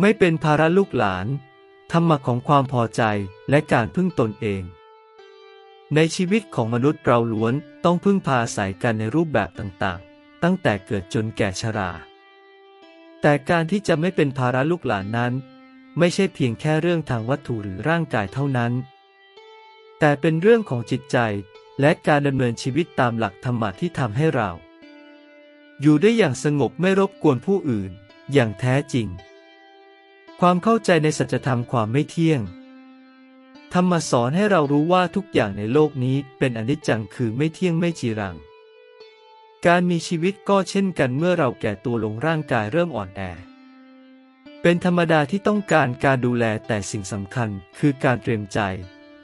ไม่เป็นภาระลูกหลาน ธรรมะของความพอใจและการพึ่งตนเอง ในชีวิตของมนุษย์เราล้วนต้องพึ่งพาอาศัยกันในรูปแบบต่างๆ ตั้งแต่เกิดจนแก่ชรา แต่การที่จะไม่เป็นภาระลูกหลานนั้น ไม่ใช่เพียงแค่เรื่องทางวัตถุหรือร่างกายเท่านั้น แต่เป็นเรื่องของจิตใจและการดำเนินชีวิตตามหลักธรรมะที่ทำให้เรา อยู่ได้อย่างสงบไม่รบกวนผู้อื่น อย่างแท้จริง ความเข้าใจในสัจธรรมความไม่เที่ยง ธรรมสอนให้เรารู้ว่าทุกอย่างในโลกนี้เป็นอนิจจังคือไม่เที่ยงไม่จีรัง การมีชีวิตก็เช่นกันเมื่อเราแก่ตัวลงร่างกายเริ่มอ่อนแอ เป็นธรรมดาที่ต้องการการดูแลแต่สิ่งสำคัญคือการเตรียมใจ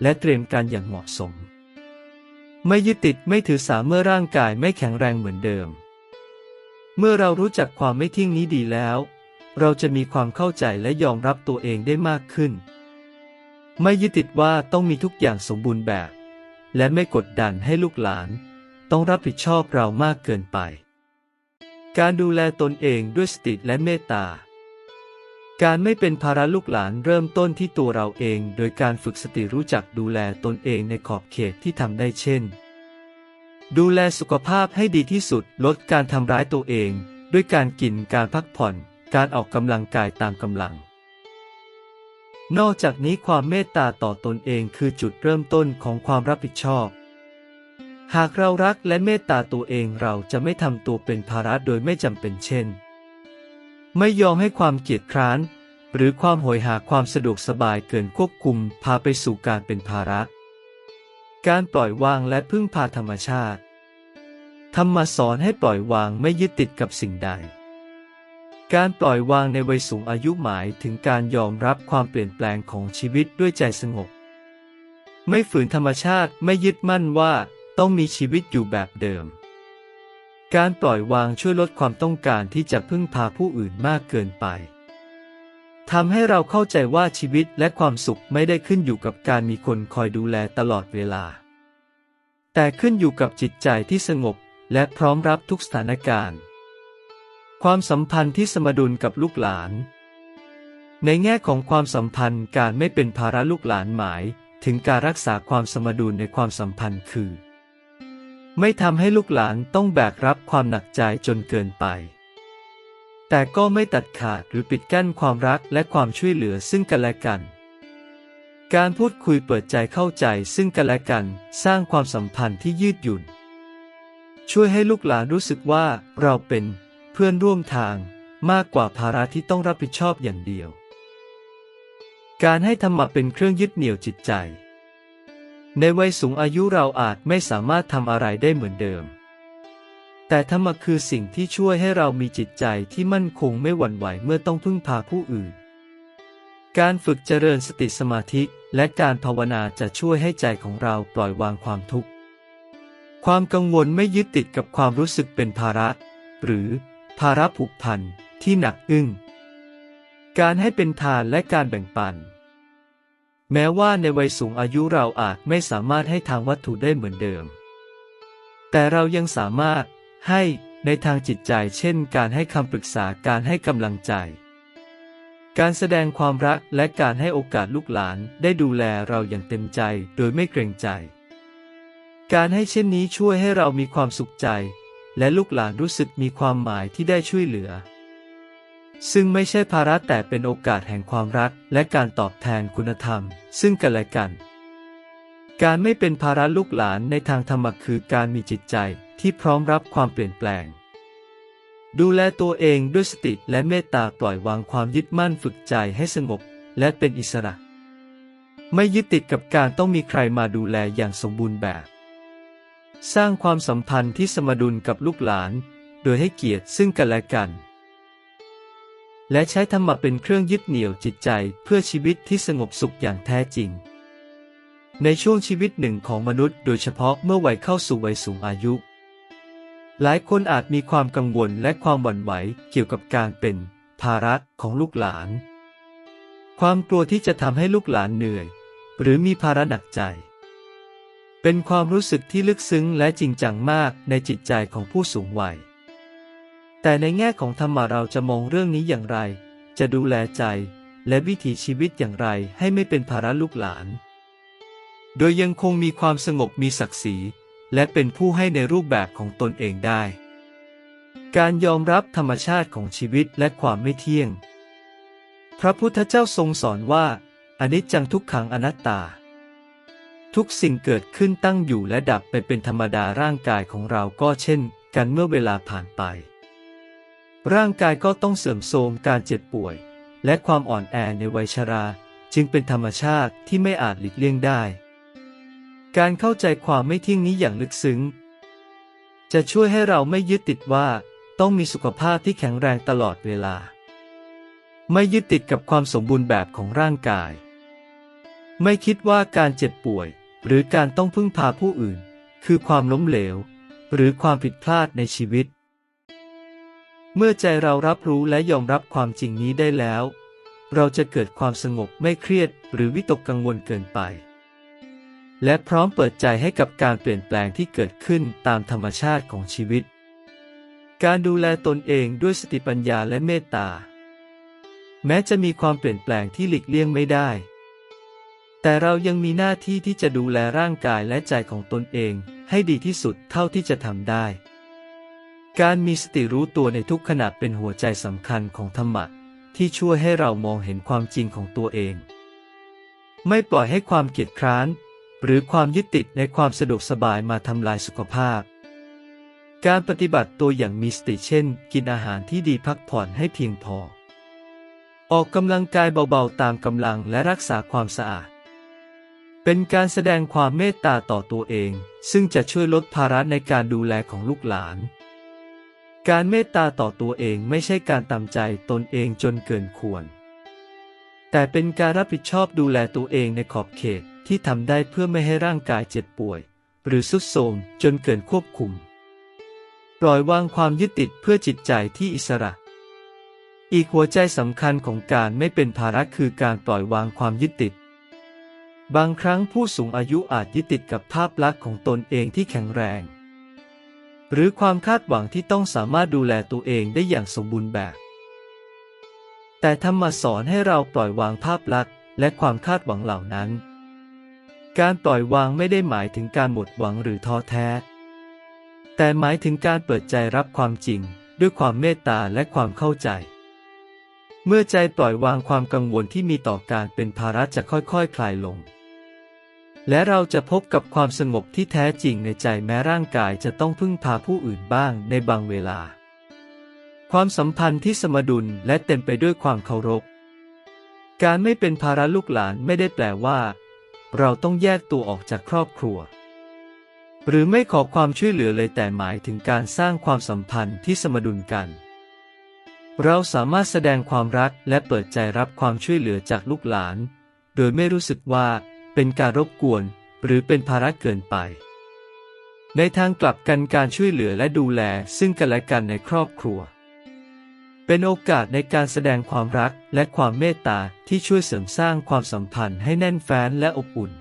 และเตรียมการอย่างเหมาะสม ไม่ยึดติดไม่ถือสาเมื่อร่างกายไม่แข็งแรงเหมือนเดิม เมื่อเรารู้จักความไม่เที่ยงนี้ดีแล้ว เราจะมีความเข้าใจและยอมรับตัวเองได้มากขึ้น ไม่ยึดติดว่าต้องมีทุกอย่างสมบูรณ์แบบ และไม่กดดันให้ลูกหลาน ต้องรับผิดชอบเรามากเกินไป การดูแลตนเองด้วยสติและเมตตา การไม่เป็นภาระลูกหลานเริ่มต้นที่ตัวเราเอง โดยการฝึกสติรู้จักดูแลตนเองในขอบเขตที่ทำได้เช่น ดูแลสุขภาพให้ดีที่สุดลดการทำร้ายตัวเอง ด้วยการกินการพักผ่อน การออกกำลังกายตามกำลัง นอกจากนี้ความเมตตาต่อตนเองคือจุดเริ่มต้นของความรับผิดชอบ หากเรารักและเมตตาตัวเองเราจะไม่ทำตัวเป็นภาระโดยไม่จำเป็นเช่น ไม่ยอมให้ความเกียจคร้าน หรือความโหยหาความสะดวกสบายเกินควบคุมพาไปสู่การเป็นภาระ การปล่อยวางและพึ่งพาธรรมชาติธรรมสอนให้ปล่อยวางไม่ยึดติดกับสิ่งใด การปล่อยวางในวัยสูงอายุหมายถึงการยอมรับความเปลี่ยนแปลงของชีวิตด้วยใจสงบ ไม่ฝืนธรรมชาติไม่ยึดมั่นว่าต้องมีชีวิตอยู่แบบเดิม การปล่อยวางช่วยลดความต้องการที่จะพึ่งพาผู้อื่นมากเกินไปทำให้เราเข้าใจว่าชีวิตและความสุขไม่ได้ขึ้นอยู่กับการมีคนคอยดูแลตลอดเวลา แต่ขึ้นอยู่กับจิตใจที่สงบและพร้อมรับทุกสถานการณ์ ความสัมพันธ์ที่สมดุลกับลูกหลาน ในแง่ของความสัมพันธ์การไม่เป็นภาระลูกหลานหมาย ถึงการรักษาความสมดุลในความสัมพันธ์คือ ไม่ทำให้ลูกหลานต้องแบกรับความหนักใจจนเกินไป แต่ก็ไม่ตัดขาดหรือปิดกั้นความรักและความช่วยเหลือซึ่งกันและกัน การพูดคุยเปิดใจเข้าใจซึ่งกันและกันสร้างความสัมพันธ์ที่ยืดหยุ่น ช่วยให้ลูกหลานรู้สึกว่าเราเป็น เพื่อนร่วมทางมากกว่าภาระที่ต้องรับผิดชอบอย่างเดียว การให้ธรรมะเป็นเครื่องยึดเหนี่ยวจิตใจ ในวัยสูงอายุเราอาจไม่สามารถทำอะไรได้เหมือนเดิม แต่ธรรมะคือสิ่งที่ช่วยให้เรามีจิตใจที่มั่นคงไม่หวั่นไหวเมื่อต้องพึ่งพาผู้อื่น การฝึกเจริญสติสมาธิและการภาวนาจะช่วยให้ใจของเราปล่อยวางความทุกข์ ความกังวลไม่ยึดติดกับความรู้สึกเป็นภาระ หรือ ภาระผูกพันที่หนักอึ้ง การให้เป็นทานและการแบ่งปัน แม้ว่าในวัยสูงอายุเราอาจไม่สามารถให้ทางวัตถุได้เหมือนเดิม แต่เรายังสามารถให้ในทางจิตใจเช่น การให้คำปรึกษาการให้กำลังใจ การแสดงความรักและการให้โอกาสลูกหลานได้ดูแลเราอย่างเต็มใจโดยไม่เกรงใจ การให้เช่นนี้ช่วยให้เรามีความสุขใจ และลูกหลานรู้สึกมีความหมายที่ได้ช่วยเหลือ ซึ่งไม่ใช่ภาระแต่เป็นโอกาสแห่งความรัก และการตอบแทนคุณธรรม ซึ่งกันและกัน การไม่เป็นภาระลูกหลานในทางธรรมคือการมีจิตใจที่พร้อมรับความเปลี่ยนแปลง ดูแลตัวเองด้วยสติและเมตตาปล่อยวางความยึดมั่นฝึกใจให้สงบและเป็นอิสระ ไม่ยึดติดกับการต้องมีใครมาดูแลอย่างสมบูรณ์แบบ สร้างความสัมพันธ์ที่สมดุลกับลูกหลาน โดยให้เกียรติซึ่งกันและกัน และใช้ธรรมะเป็นเครื่องยึดเหนี่ยวจิตใจเพื่อชีวิตที่สงบสุขอย่างแท้จริง ในช่วงชีวิตหนึ่งของมนุษย์โดยเฉพาะเมื่อวัยเข้าสู่วัยสูงอายุ หลายคนอาจมีความกังวลและความหวั่นไหวเกี่ยวกับการเป็นภาระของลูกหลาน ความกลัวที่จะทำให้ลูกหลานเหนื่อย หรือมีภาระหนักใจ เป็นความรู้สึกที่ลึกซึ้งและจริงจังมากในจิตใจของผู้สูงวัย แต่ในแง่ของธรรมะเราจะมองเรื่องนี้อย่างไร จะดูแลใจ และวิถีชีวิตอย่างไรให้ไม่เป็นภาระลูกหลาน โดยยังคงมีความสงบมีศักดิ์ศรี และเป็นผู้ให้ในรูปแบบของตนเองได้ การยอมรับธรรมชาติของชีวิตและความไม่เที่ยง พระพุทธเจ้าทรงสอนว่าอนิจจังทุกขังอนัตตา ทุกสิ่งเกิดขึ้นตั้งอยู่และดับไปเป็นธรรมดาร่างกายของเราก็เช่น กันเมื่อเวลาผ่านไป ร่างกายก็ต้องเสื่อมโทรมการเจ็บป่วย และความอ่อนแอในวัยชรา จึงเป็นธรรมชาติที่ไม่อาจหลีกเลี่ยงได้ การเข้าใจความไม่เที่ยงนี้อย่างลึกซึ้ง จะช่วยให้เราไม่ยึดติดว่า ต้องมีสุขภาพที่แข็งแรงตลอดเวลา ไม่ยึดติดกับความสมบูรณ์แบบของร่างกาย ไม่คิดว่าการเจ็บป่วย หรือการต้องพึ่งพาผู้อื่น คือความล้มเหลว หรือความผิดพลาดในชีวิต เมื่อใจเรารับรู้และยอมรับความจริงนี้ได้แล้ว เราจะเกิดความสงบไม่เครียดหรือวิตกกังวลเกินไป และพร้อมเปิดใจให้กับการเปลี่ยนแปลงที่เกิดขึ้นตามธรรมชาติของชีวิต การดูแลตนเองด้วยสติปัญญาและเมตตา แม้จะมีความเปลี่ยนแปลงที่หลีกเลี่ยงไม่ได้ แต่เรายังมีหน้าที่ที่จะดูแลร่างกายและใจของตนเอง ให้ดีที่สุดเท่าที่จะทำได้ การมีสติรู้ตัวในทุกขณะเป็นหัวใจสำคัญของธรรมะที่ช่วยให้เรามองเห็นความจริงของตัวเอง ไม่ปล่อยให้ความเกียจคร้าน หรือความยึดติดในความสะดวกสบายมาทำลายสุขภาพ การปฏิบัติตัวอย่างมีสติเช่น กินอาหารที่ดีพักผ่อนให้เพียงพอ ออกกำลังกายเบาๆตามกำลังและรักษาความสะอาด เป็นการแสดงความเมตตาต่อตัวเอง ซึ่งจะช่วยลดภาระในการดูแลของลูกหลาน การเมตตาต่อตัวเองไม่ใช่การตามใจตนเองจนเกินควร แต่เป็นการรับผิดชอบดูแลตัวเองในขอบเขตที่ทำได้เพื่อไม่ให้ร่างกายเจ็บป่วย หรือสุดโทรมจนเกินควบคุม ปล่อยวางความยึดติดเพื่อจิตใจที่อิสระ อีกหัวใจสำคัญของการไม่เป็นภาระคือการปล่อยวางความยึดติด บางครั้งผู้สูงอายุอาจยึดติดกับภาพลักษณ์ของตนเองที่แข็งแรง หรือความคาดหวังที่ต้องสามารถดูแลตัวเองได้อย่างสมบูรณ์แบบ แต่ธรรมสอนให้เราปล่อยวางภาพลักษณ์และความคาดหวังเหล่านั้น การปล่อยวางไม่ได้หมายถึงการหมดหวังหรือท้อแท้ แต่หมายถึงการเปิดใจรับความจริง ด้วยความเมตตาและความเข้าใจ เมื่อใจปล่อยวางความกังวลที่มีต่อการเป็นภาระจะค่อยๆคคลายลง และเราจะพบกับความสงบที่แท้จริงในใจแม้ร่างกายจะต้องพึ่งพาผู้อื่นบ้างในบางเวลา ความสัมพันธ์ที่สมดุลและเต็มไปด้วยความเคารพ การไม่เป็นภาระลูกหลานไม่ได้แปลว่า เราต้องแยกตัวออกจากครอบครัว หรือไม่ขอความช่วยเหลือเลยแต่หมายถึงการสร้างความสัมพันธ์ที่สมดุลกัน เราสามารถแสดงความรักและเปิดใจรับความช่วยเหลือจากลูกหลาน โดยไม่รู้สึกว่า เป็นการรบกวน หรือเป็นภาระเกินไป ในทางกลับกันการช่วยเหลือและดูแลซึ่งกันและกันในครอบครัว เป็นโอกาสในการแสดงความรักและความเมตตาที่ช่วยเสริมสร้างความสัมพันธ์ให้แน่นแฟ้นและอบอุ่น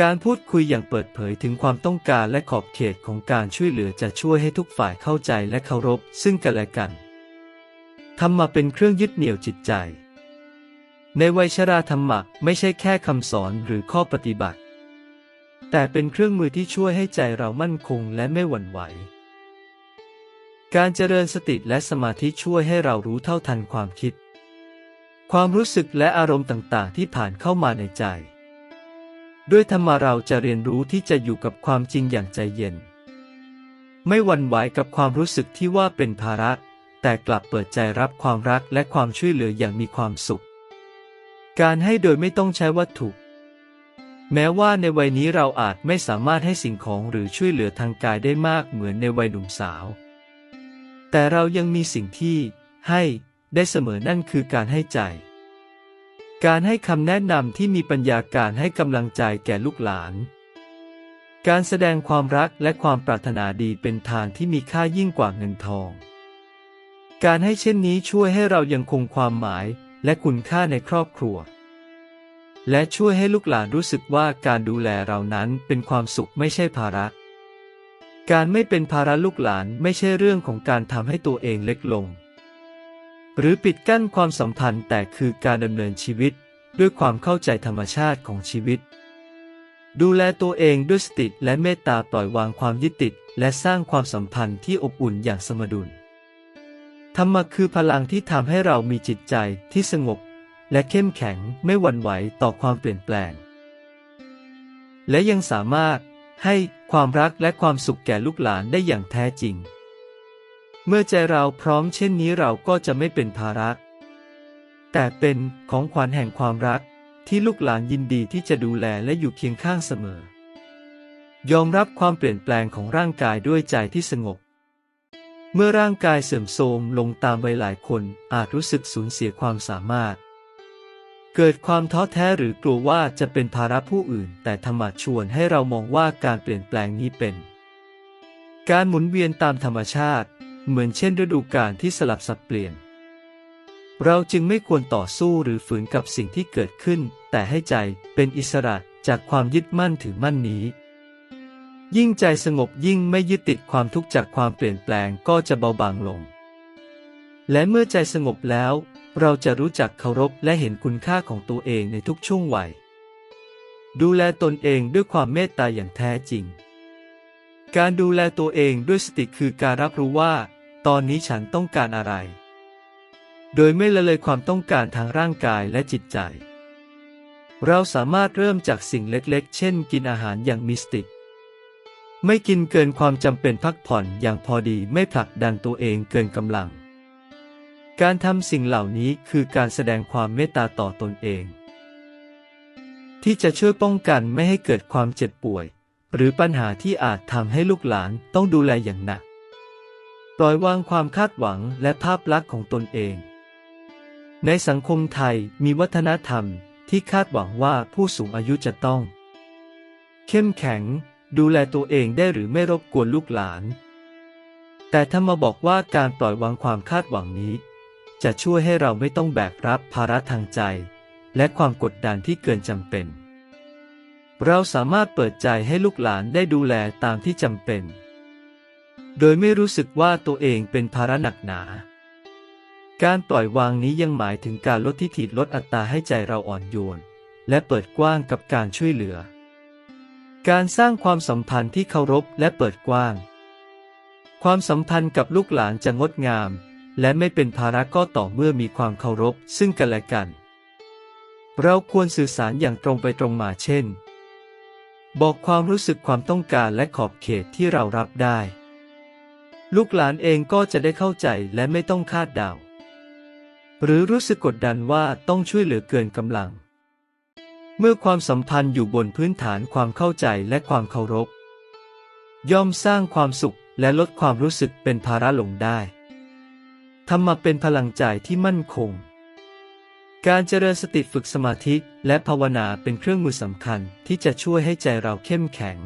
การพูดคุยอย่างเปิดเผยถึงความต้องการและขอบเขตของการช่วยเหลือจะช่วยให้ทุกฝ่ายเข้าใจและเคารพซึ่งกันและกันทำมาเป็นเครื่องยึดเหนี่ยวจิตใจ ในวัยชราธรรมะไม่ใช่แค่คำสอนหรือข้อปฏิบัติ แต่เป็นเครื่องมือที่ช่วยให้ใจเรามั่นคงและไม่หวั่นไหว การเจริญสติและสมาธิช่วยให้เรารู้เท่าทันความคิด ความรู้สึกและอารมณ์ต่างๆ ที่ผ่านเข้ามาในใจ ด้วยธรรมะเราจะเรียนรู้ที่จะอยู่กับความจริงอย่างใจเย็น ไม่หวั่นไหวกับความรู้สึกที่ว่าเป็นภาระ แต่กลับเปิดใจรับความรักและความช่วยเหลืออย่างมีความสุข การให้โดยไม่ต้องใช้วัตถุ แม้ว่าในวัยนี้เราอาจไม่สามารถให้สิ่งของหรือช่วยเหลือทางกายได้มากเหมือนในวัยหนุ่มสาว แต่เรายังมีสิ่งที่ให้ได้เสมอนั่นคือการให้ใจ การให้คำแนะนำที่มีปัญญาการให้กำลังใจแก่ลูกหลาน การแสดงความรักและความปรารถนาดีเป็นทางที่มีค่ายิ่งกว่าเงินทอง การให้เช่นนี้ช่วยให้เรายังคงความหมาย และคุณค่าในครอบครัว และช่วยให้ลูกหลานรู้สึกว่าการดูแลเรานั้นเป็นความสุขไม่ใช่ภาระ การไม่เป็นภาระลูกหลานไม่ใช่เรื่องของการทำให้ตัวเองเล็กลง หรือปิดกั้นความสัมพันธ์แต่คือการดำเนินชีวิตด้วยความเข้าใจธรรมชาติของชีวิต ดูแลตัวเองด้วยสติและเมตตาปล่อยวางความยึดติด และสร้างความสัมพันธ์ที่อบอุ่นอย่างสมดุล ธรรมะคือพลังที่ทำให้เรามีจิตใจที่สงบ และเข้มแข็งไม่หวั่นไหวต่อความเปลี่ยนแปลง และยังสามารถให้ความรักและความสุขแก่ลูกหลานได้อย่างแท้จริง เมื่อใจเราพร้อมเช่นนี้เราก็จะไม่เป็นภาระ แต่เป็นของขวัญแห่งความรักที่ลูกหลานยินดีที่จะดูแลและอยู่เคียงข้างเสมอ ยอมรับความเปลี่ยนแปลงของร่างกายด้วยใจที่สงบ เมื่อร่างกายเสื่อมโทรมลงตามวัยหลายคนอาจรู้สึกสูญเสียความสามารถ เกิดความท้อแท้หรือกลัวว่าจะเป็นภาระผู้อื่น แต่ธรรมะชวนให้เรามองว่าการเปลี่ยนแปลงนี้เป็น การหมุนเวียนตามธรรมชาติ เหมือนเช่นฤดูกาลที่สลับสับเปลี่ยน เราจึงไม่ควรต่อสู้หรือฝืนกับสิ่งที่เกิดขึ้น แต่ให้ใจเป็นอิสระจากความยึดมั่นถือมั่นนี้ ยิ่งใจสงบยิ่งไม่ยึดติดความทุกข์จากความเปลี่ยนแปลงก็จะเบาบางลง และเมื่อใจสงบแล้ว เราจะรู้จักเคารพและเห็นคุณค่าของตัวเองในทุกช่วงวัย ดูแลตนเองด้วยความเมตตาอย่างแท้จริง การดูแลตัวเองด้วยสติคือการรับรู้ว่า ตอนนี้ฉันต้องการอะไร โดยไม่ละเลยความต้องการทางร่างกายและจิตใจ เราสามารถเริ่มจากสิ่งเล็กๆ เช่น กินอาหารอย่างมีสติ ไม่กินเกินความจำเป็นพักผ่อนอย่างพอดีไม่ผลักดันตัวเองเกินกำลัง การทำสิ่งเหล่านี้คือการแสดงความเมตตาต่อตนเอง ที่จะช่วยป้องกันไม่ให้เกิดความเจ็บป่วย หรือปัญหาที่อาจทำให้ลูกหลานต้องดูแลอย่างหนัก ปล่อยวางความคาดหวังและภาพลักษณ์ของตนเอง ในสังคมไทยมีวัฒนธรรมที่คาดหวังว่าผู้สูงอายุจะต้อง เข้มแข็ง ดูแลตัวเองได้หรือไม่รบกวนลูกหลาน แต่ถ้ามาบอกว่าการปล่อยวางความคาดหวังนี้ จะช่วยให้เราไม่ต้องแบกรับภาระทางใจ และความกดดันที่เกินจำเป็น เราสามารถเปิดใจให้ลูกหลานได้ดูแลตามที่จำเป็น โดยไม่รู้สึกว่าตัวเองเป็นภาระหนักหนา การปล่อยวางนี้ยังหมายถึงการลดทิฐิลดอัตราให้ใจเราอ่อนโยน และเปิดกว้างกับการช่วยเหลือ การสร้างความสัมพันธ์ที่เคารพและเปิดกว้าง ความสัมพันธ์กับลูกหลานจะงดงาม และไม่เป็นภาระก็ต่อเมื่อมีความเคารพซึ่งกันและกัน เราควรสื่อสารอย่างตรงไปตรงมาเช่น บอกความรู้สึกความต้องการและขอบเขตที่เรารับได้ ลูกหลานเองก็จะได้เข้าใจและไม่ต้องคาดเดาหรือรู้สึกกดดันว่าต้องช่วยเหลือเกินกำลัง เมื่อความสัมพันธ์อยู่บนพื้นฐานความเข้าใจและความเคารพ ย่อมสร้างความสุขและลดความรู้สึกเป็นภาระลงได้ทำมาเป็นพลังใจที่มั่นคง การเจริญสติฝึกสมาธิและภาวนาเป็นเครื่องมือสำคัญที่จะช่วยให้ใจเราเข้มแข็ง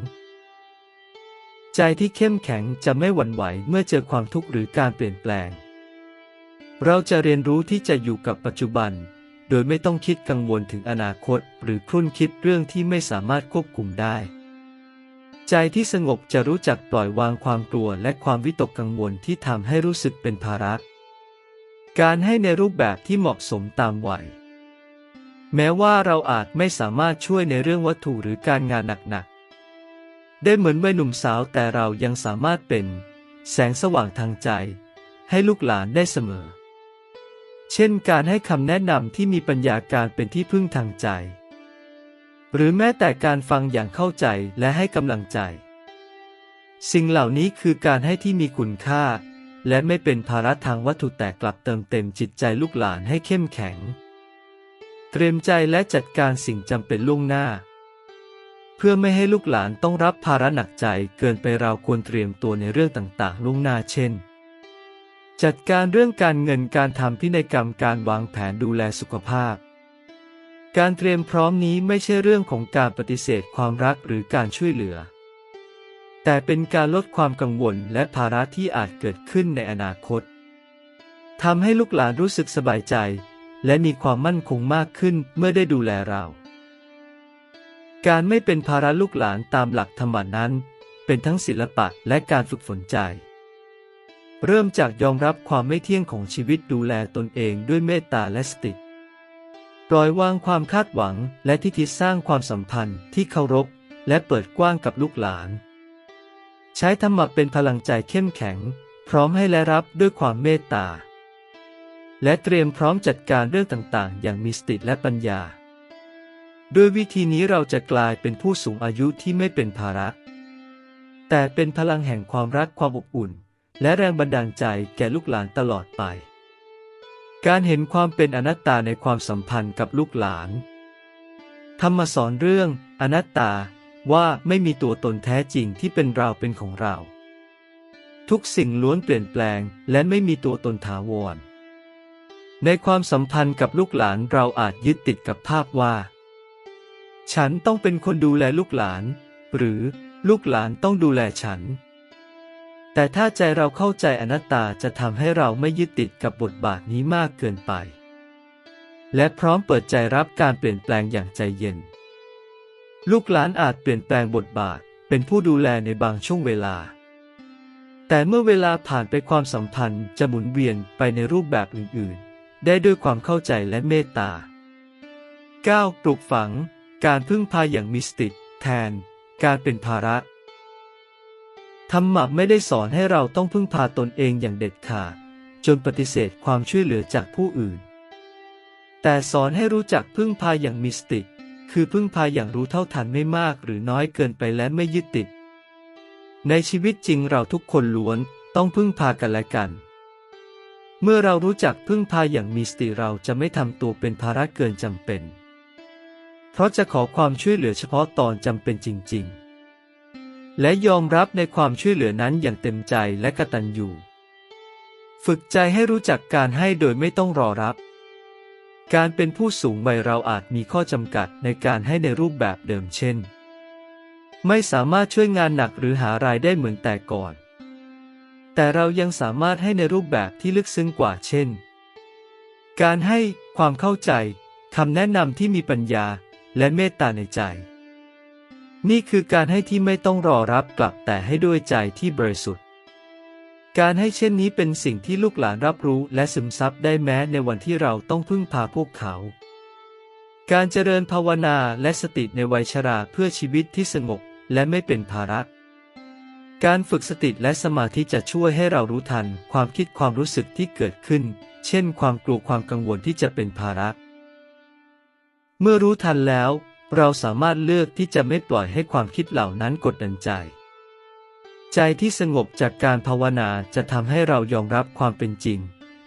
ใจที่เข้มแข็งจะไม่หวั่นไหวเมื่อเจอความทุกข์หรือการเปลี่ยนแปลง เราจะเรียนรู้ที่จะอยู่กับปัจจุบัน โดยไม่ต้องคิดกังวลถึงอนาคต หรือครุ่นคิดเรื่องที่ไม่สามารถควบคุมได้ ใจที่สงบจะรู้จักปล่อยวางความกลัวและความวิตกกังวลที่ทำให้รู้สึกเป็นภาระการให้ในรูปแบบที่เหมาะสมตามวัยแม้ว่าเราอาจไม่สามารถช่วยในเรื่องวัตถุหรือการงานหนักๆ ได้เหมือนวัยหนุ่มสาวแต่เรายังสามารถเป็น แสงสว่างทางใจ ให้ลูกหลานได้เสมอ เช่นการให้คำแนะนำที่มีปัญญาการเป็นที่พึ่งทางใจ หรือแม้แต่การฟังอย่างเข้าใจและให้กำลังใจ สิ่งเหล่านี้คือการให้ที่มีคุณค่า และไม่เป็นภาระทางวัตถุแต่กลับเติมเต็มจิตใจลูกหลานให้เข้มแข็ง เตรียมใจและจัดการสิ่งจำเป็นล่วงหน้า เพื่อไม่ให้ลูกหลานต้องรับภาระหนักใจเกินไปเราควรเตรียมตัวในเรื่องต่างๆล่วงหน้าเช่น จัดการเรื่องการเงินการทำพินัยกรรมการวางแผนดูแลสุขภาพ การเตรียมพร้อมนี้ไม่ใช่เรื่องของการปฏิเสธความรักหรือการช่วยเหลือ แต่เป็นการลดความกังวลและภาระที่อาจเกิดขึ้นในอนาคตทำให้ลูกหลานรู้สึกสบายใจ และมีความมั่นคงมากขึ้นเมื่อได้ดูแลเรา การไม่เป็นภาระลูกหลานตามหลักธรรมนั้น เป็นทั้งศิลปะและการฝึกฝนใจ เริ่มจากยอมรับความไม่เที่ยงของชีวิตดูแลตนเองด้วยเมตตาและสติ ปล่อยวางความคาดหวังและทิฏฐิสร้างความสัมพันธ์ที่เคารพและเปิดกว้างกับลูกหลาน ใช้ธรรมะเป็นพลังใจเข้มแข็ง พร้อมให้และรับด้วยความเมตตา และเตรียมพร้อมจัดการเรื่องต่างๆ อย่างมีสติและปัญญา ด้วยวิธีนี้เราจะกลายเป็นผู้สูงอายุที่ไม่เป็นภาระ แต่เป็นพลังแห่งความรักความอบอุ่น และแรงบันดาลใจแก่ลูกหลานตลอดไป การเห็นความเป็นอนัตตาในความสัมพันธ์กับลูกหลาน ธรรมสอนเรื่องอนัตตาว่าไม่มีตัวตนแท้จริงที่เป็นเราเป็นของเรา ทุกสิ่งล้วนเปลี่ยนแปลงและไม่มีตัวตนถาวร ในความสัมพันธ์กับลูกหลานเราอาจยึดติดกับภาพว่า ฉันต้องเป็นคนดูแลลูกหลาน หรือลูกหลานต้องดูแลฉัน แต่ถ้าใจเราเข้าใจอนัตตาจะทำให้เราไม่ยึดติดกับบทบาทนี้มากเกินไป และพร้อมเปิดใจรับการเปลี่ยนแปลงอย่างใจเย็น ลูกหลานอาจเปลี่ยนแปลงบทบาท เป็นผู้ดูแลในบางช่วงเวลา แต่เมื่อเวลาผ่านไปความสัมพันธ์จะหมุนเวียนไปในรูปแบบอื่นๆ ได้ด้วยความเข้าใจและเมตตา 9. ปลูกฝัง การพึ่งพาอย่างมิสติกแทน การเป็นภาระ รรมะไม่ได้สอนให้เราต้องพึ่งพาตนเองอย่างเด็ดขาด จนปฏิเสธความช่วยเหลือจากผู้อื่น แต่สอนให้รู้จักพึ่งพาอย่างมิสติกคือพึ่งพาอย่างรู้เท่าทันไม่มากหรือน้อยเกินไปและไม่ยึดติด ในชีวิตจริงเราทุกคนล้วนต้องพึ่งพากันและกัน เมื่อเรารู้จักพึ่งพาอย่างมีสติเราจะไม่ทำตัวเป็นภาระเกินจำเป็น เพราะจะขอความช่วยเหลือเฉพาะตอนจำเป็นจริง ๆ และยอมรับในความช่วยเหลือนั้นอย่างเต็มใจและกตัญญูฝึกใจให้รู้จักการให้โดยไม่ต้องรอรับ การเป็นผู้สูงวัยเราอาจมีข้อจำกัดในการให้ในรูปแบบเดิมเช่น ไม่สามารถช่วยงานหนักหรือหารายได้เหมือนแต่ก่อน แต่เรายังสามารถให้ในรูปแบบที่ลึกซึ้งกว่าเช่น การให้ความเข้าใจคำแนะนำที่มีปัญญาและเมตตาในใจ นี่คือการให้ที่ไม่ต้องรอรับกลับแต่ให้ด้วยใจที่บริสุทธิ์ การให้เช่นนี้เป็นสิ่งที่ลูกหลานรับรู้และซึมซับได้แม้ในวันที่เราต้องพึ่งพาพวกเขา การเจริญภาวนาและสติในวัยชราเพื่อชีวิตที่สงบและไม่เป็นภาระการฝึกสติและสมาธิจะช่วยให้เรารู้ทัน ความคิดความรู้สึกที่เกิดขึ้น เช่น ความกลัวความกังวลที่จะเป็นภาระ เมื่อรู้ทันแล้ว เราสามารถเลือกที่จะไม่ปล่อยให้ความคิดเหล่านั้นกดดันใจ ใจที่สงบจากการภาวนาจะทำให้เรายอมรับความเป็นจริง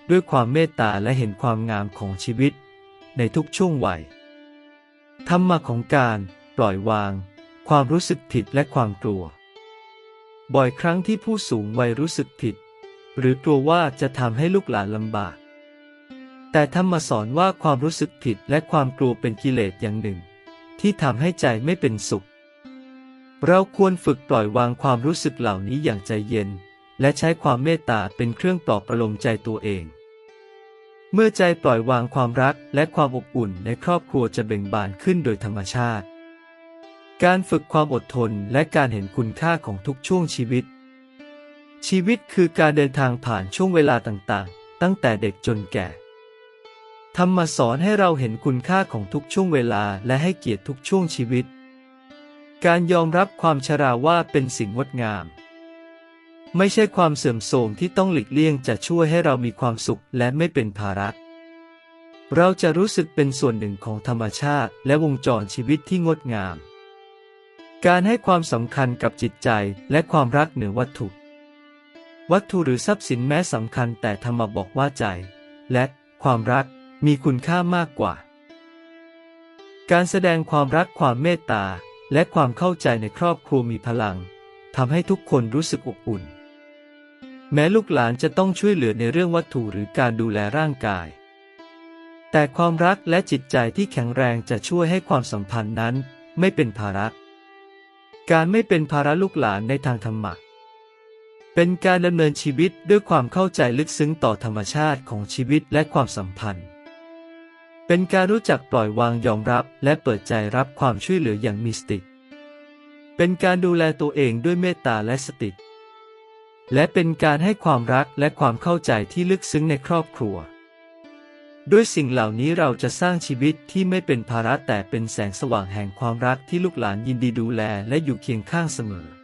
ด้วยความเมตตาและเห็นความงามของชีวิต ในทุกช่วงวัยธรรมะของการปล่อยวาง ความรู้สึกผิดและความกลัว บ่อยครั้งที่ผู้สูงวัยรู้สึกผิด หรือกลัวว่าจะทำให้ลูกหลานลำบาก แต่ธรรมสอนว่าความรู้สึกผิดและความกลัวเป็นกิเลสอย่างหนึ่ง ที่ทำให้ใจไม่เป็นสุข เราควรฝึกปล่อยวางความรู้สึกเหล่านี้อย่างใจเย็น และใช้ความเมตตาเป็นเครื่องปลอบประโลมใจตัวเอง เมื่อใจปล่อยวางความรักและความอบอุ่นในครอบครัวจะเบ่งบานขึ้นโดยธรรมชาติ การฝึกความอดทนและการเห็นคุณค่าของทุกช่วงชีวิต ชีวิตคือการเดินทางผ่านช่วงเวลาต่างๆ ตั้งแต่เด็กจนแก่ ธรรมสอนให้เราเห็นคุณค่าของทุกช่วงเวลาและให้เกียรติทุกช่วงชีวิต การยอมรับความชราว่าเป็นสิ่งงดงาม ไม่ใช่ความเสื่อมโทรมที่ต้องหลีกเลี่ยงจะช่วยให้เรามีความสุขและไม่เป็นภาระ เราจะรู้สึกเป็นส่วนหนึ่งของธรรมชาติและวงจรชีวิตที่งดงาม การให้ความสำคัญกับจิตใจและความรักเหนือวัตถุ วัตถุหรือทรัพย์สินแม้สำคัญแต่ธรรมบอกว่าใจ และความรัก มีคุณค่ามากกว่า การแสดงความรักความเมตตา และความเข้าใจในครอบครัวมีพลังทำให้ทุกคนรู้สึกอบอุ่น แม้ลูกหลานจะต้องช่วยเหลือในเรื่องวัตถุหรือการดูแลร่างกาย แต่ความรักและจิตใจที่แข็งแรงจะช่วยให้ความสัมพันธ์นั้นไม่เป็นภาระ การไม่เป็นภาระลูกหลานในทางธรรมะเป็นการดำเนินชีวิตด้วยความเข้าใจลึกซึ้งต่อธรรมชาติของชีวิตและความสัมพันธ์ เป็นการรู้จักปล่อยวางยอมรับ และเปิดใจรับความช่วยเหลืออย่างมีสติ เป็นการดูแลตัวเองด้วยเมตตาและสติ และเป็นการให้ความรักและความเข้าใจที่ลึกซึ้งในครอบครัว ด้วยสิ่งเหล่านี้เราจะสร้างชีวิตที่ไม่เป็นภาระแต่เป็นแสงสว่างแห่งความรักที่ลูกหลานยินดีดูแลและอยู่เคียงข้างเสมอ